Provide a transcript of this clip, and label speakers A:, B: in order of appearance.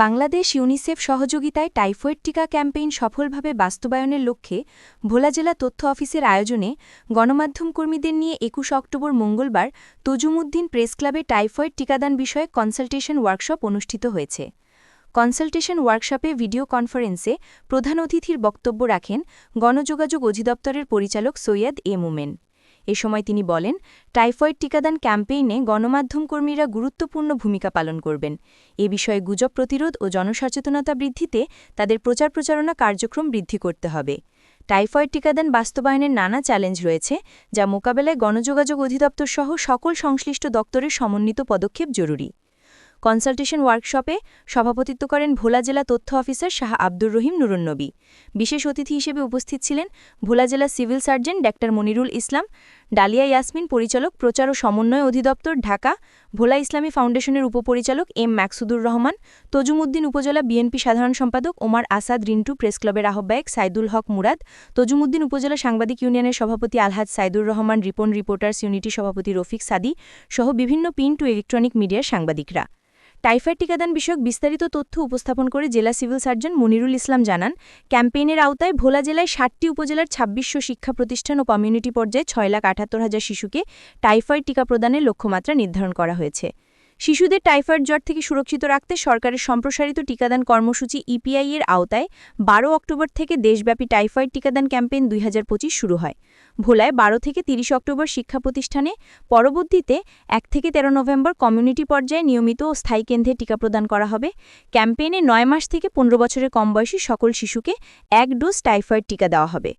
A: Bangladesh UNICEF সহযোগিতায় typhoid টিকা campaign সফলভাবে বাস্তবায়নের লক্ষ্যে ভোলা জেলা তথ্য অফিসের আয়োজনে গণমাধ্যম কর্মীদের নিয়ে একুশ অক্টোবর মঙ্গলবার তজুমুদ্দিন প্রেস ক্লাবে টাইফয়েড টিকাদান বিষয়ক কনসালটেশন ওয়ার্কশপ অনুষ্ঠিত হয়েছে। কনসালটেশন ওয়ার্কশপে ভিডিও কনফারেন্সে প্রধান অতিথির বক্তব্য রাখেন গণযোগাযোগ অধিদপ্তরের পরিচালক সৈয়দ এ মুমেন। এ সময় তিনি বলেন, টাইফয়েড টিকাদান ক্যাম্পেইনে গণমাধ্যম কর্মীরা গুরুত্বপূর্ণ ভূমিকা পালন করবেন। এ বিষয়ে গুজব প্রতিরোধ ও জনসচেতনতা বৃদ্ধিতে তাদের প্রচার প্রচারণা কার্যক্রম বৃদ্ধি করতে হবে। টাইফয়েড টিকাদান বাস্তবায়নের নানা চ্যালেঞ্জ রয়েছে, যা মোকাবেলায় গণযোগাযোগ অধিদপ্তর সহ সকল সংশ্লিষ্ট দপ্তরের সমন্বিত পদক্ষেপ জরুরি। কনসালটেশন ওয়ার্কশপে সভাপতিত্ব করেন ভোলা জেলা তথ্য অফিসার শাহ আব্দুর রহিম নুরুন্নবী। বিশেষ অতিথি হিসেবে উপস্থিত ছিলেন ভোলা জেলা civil surgeon doctor Monirul Islam, Dalia Yasmin পরিচালক প্রচার ও সমন্বয় অধিদপ্তর ঢাকা, ভোলা ইসলামী ফাউন্ডেশনের উপপরিচালক এম ম্যাকসুদুর রহমান, তজুমুদ্দিন উপজেলা বিএনপি সাধারণ সম্পাদক ওমার আসাদ রিন্টু প্রেসক্লাবের আহ্বায়ক সাইদুল হক মুরাদ, তজুমুদ্দিন উপজেলা সাংবাদিক ইউনিয়নের সভাপতি আলহাজ সাইদুর রহমান, রিপন রিপোর্টার্স ইউনিটি সভাপতি রফিক সাদি সহ বিভিন্ন পিন টু ইলেকট্রনিক মিডিয়ার সাংবাদিকরা। টাইফয়েড টিকাদান বিষয়ক বিস্তারিত তথ্য উপস্থাপন করে জেলা সিভিল সার্জন মনিরুল ইসলাম জানান, ক্যাম্পেইনের আওতায় ভোলা জেলায় ষাটটি উপজেলার ছাব্বিশশো শিক্ষা প্রতিষ্ঠান ও কমিউনিটি পর্যায়ে ছয় লাখ আটাত্তর হাজার শিশুকে টাইফয়েড টিকা প্রদানের লক্ষ্যমাত্রা নির্ধারণ করা হয়েছে। শিশুদের টাইফয়েড জ্বর থেকে সুরক্ষিত রাখতে সরকারের সম্প্রসারিত টিকাদান কর্মসূচি ইপিআই এর আওতায় বারো অক্টোবর থেকে দেশব্যাপী টাইফয়েড টিকাদান ক্যাম্পেইন দুই হাজার পঁচিশ শুরু হয়। ভোলায় বারো থেকে তিরিশ অক্টোবর শিক্ষা প্রতিষ্ঠানে, পরবর্তীতে এক থেকে ১৩ নভেম্বর কমিউনিটি পর্যায়ে নিয়মিত ও স্থায়ী কেন্দ্রে টিকা প্রদান করা হবে। ক্যাম্পেইনে নয় মাস থেকে পনেরো বছরের কম বয়সী সকল শিশুকে এক ডোজ টাইফয়েড টিকা দেওয়া হবে।